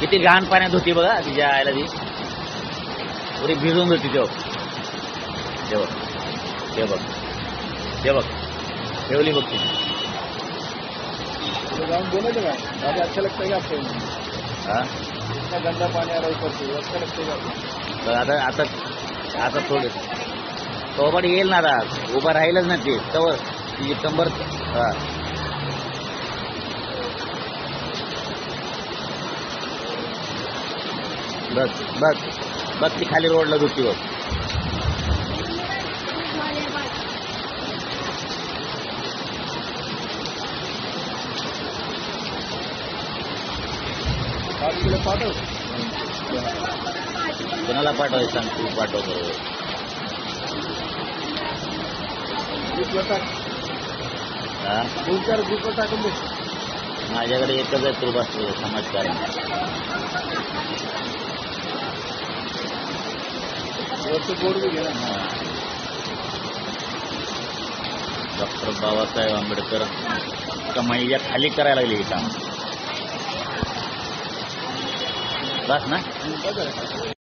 किती घाण पाण्यात होती बघा तिच्या आईला ती. पुरी भिजून होती तेव्हा. ते बघ. ते बघ. ठेवली बघ ती. तो जाऊन बोलायचं का? दादा अच्छा लगता है आपको हा? इतना गंदा पानी आ रहा है ऊपर से अच्छा लगता है आपको? आता आता आता थोडे सोबत येईल ना आता. उभा राहीलच ना ते. तवर तिची कंबर हा. बस बस. बस ती खाली रोडला धुती बघ कोणाला पाठवायचं सांग तू पाठव बरोबर ग्रुपला टाक हा? दोन चार ग्रुपला टाकून दे माझ्याकडे एकच आहे कृपा समाजकारण वरचं बोर्ड बी घे ना. डॉक्टर बाबासाहेब आंबेडकर कमाईच्या खाली करायला लागली ही काम. बस ना. बघा